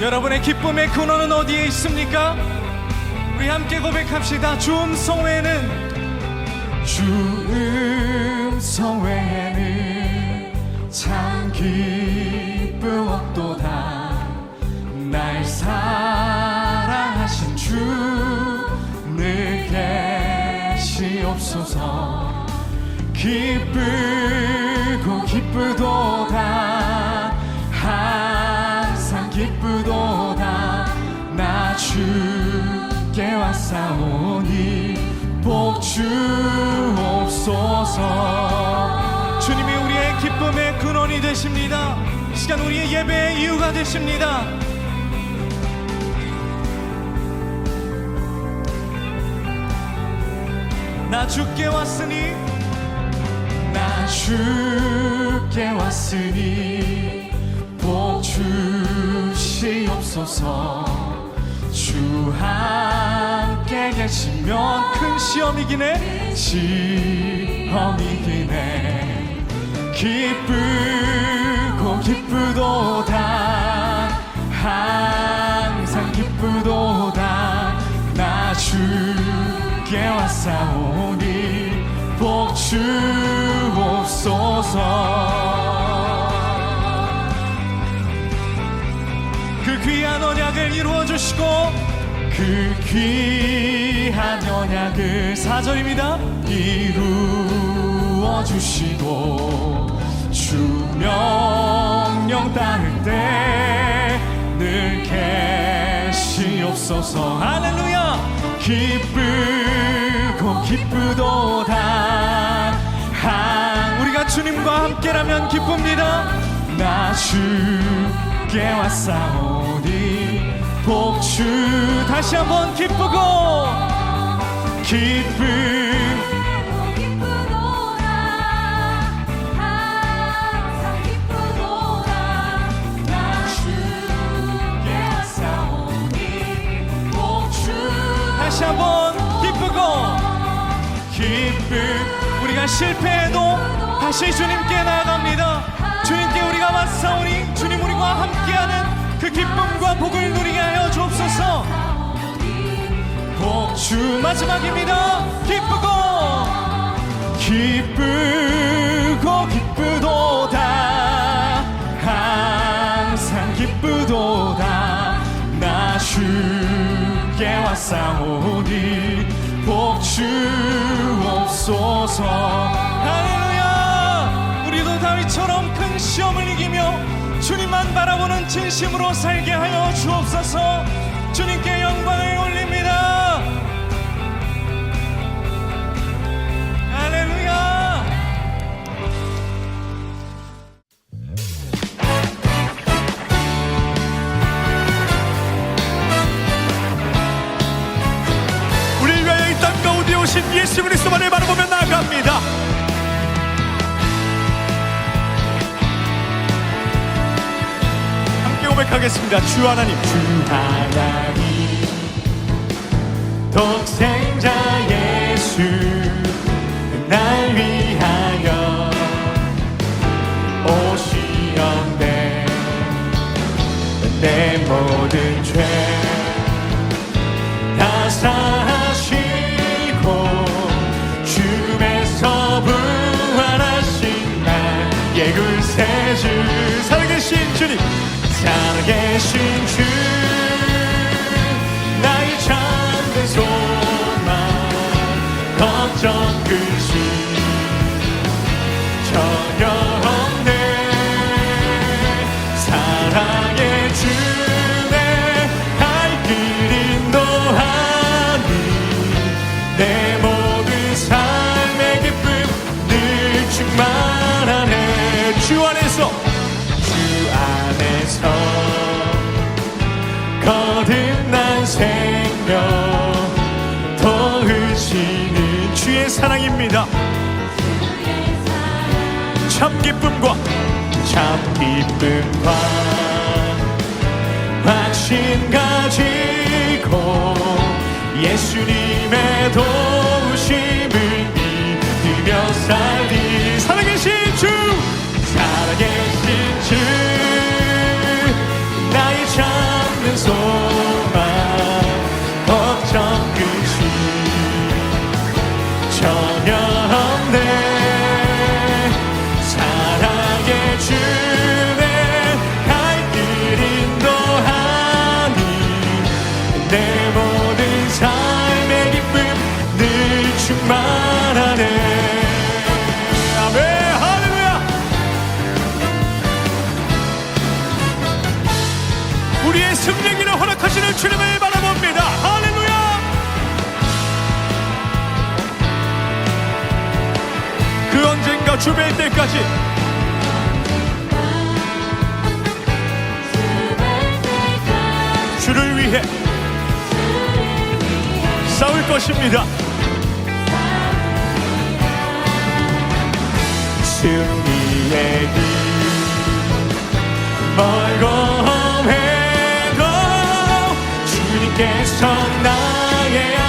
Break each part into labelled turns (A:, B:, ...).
A: 여러분의 기쁨의 근원은 어디에 있습니까? 우리 함께 고백합시다. 주 음성 외에는 주 음성 외에는 참 기쁨 없도다. 날 사랑하신 주 늘 계시옵소서. 기쁘고 기쁘도다 기쁘도다. 나 주께 왔사오니 복 주옵소서. 주님이 우리의 기쁨의 근원이 되십니다. 이 시간 우리의 예배의 이유가 되십니다. 나 주께 왔으니 나 주께 왔으니 복 주 시옵소서. 주 함께 계시면 큰 시험이기네 시험이기네. 기쁘고 기쁘도다. 항상 기쁘도다. 나 주께 왔사오니 복 주옵소서 귀한 언약을 이루어 주시고 그 귀한 언약을 사절입니다. 이루어 주시고 주 명령 따를 때늘 계시옵소서. 할렐루야! 기쁘고 기쁘도다 항 우리가 주님과 함께라면 기쁩니다. 나 주 께 왔사오니 복주 다시 한번 기쁘고 기쁨. 다시 한번 기쁘고 기쁨. 우리가 실패해도 다시 주님께 나아갑니다. 주님께 우리가 왔사오니 주님 우리와 함께하는 그 기쁨과 복을 누리게 하여 주옵소서. 복주 마지막입니다. 기쁘고 기쁘고 기쁘도다. 항상 기쁘도다. 나 주께 왔사오니 복 주옵소서. 할렐루야. 우리도 다윗처럼 큰 시험을 이기며 주님만 바라보는 진심으로 살게 하여 주옵소서. 주님께 영광을 올립니다
B: 고백하겠습니다 주 하나님
A: 주 하나님. 독생자 예수 날 위하여 오시었네. 내 모든 죄 사랑입니다. 참 기쁨과 참 기쁨과 확신 가지고 예수님의 도우심을 믿으며 살리 stand. 싸울 것입니다. 승리의 멀고 험해도 주님께서 나의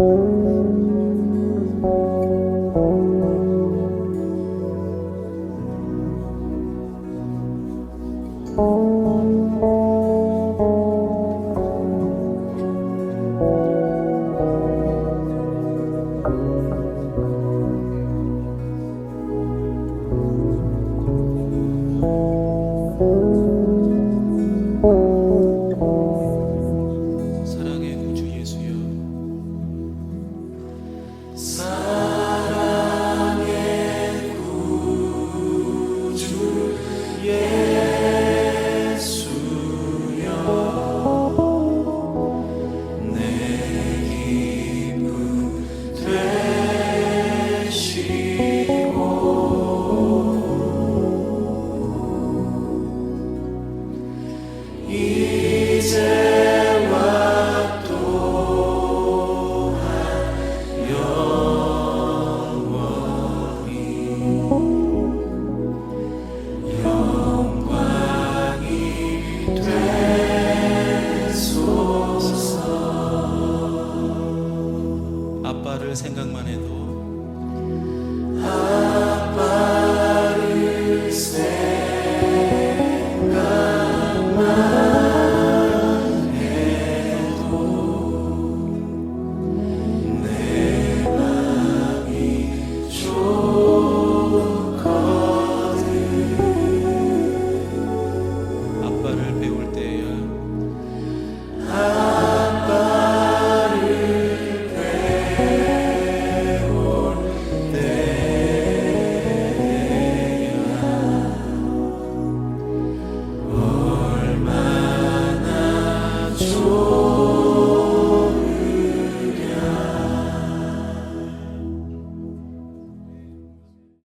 B: Oh, you.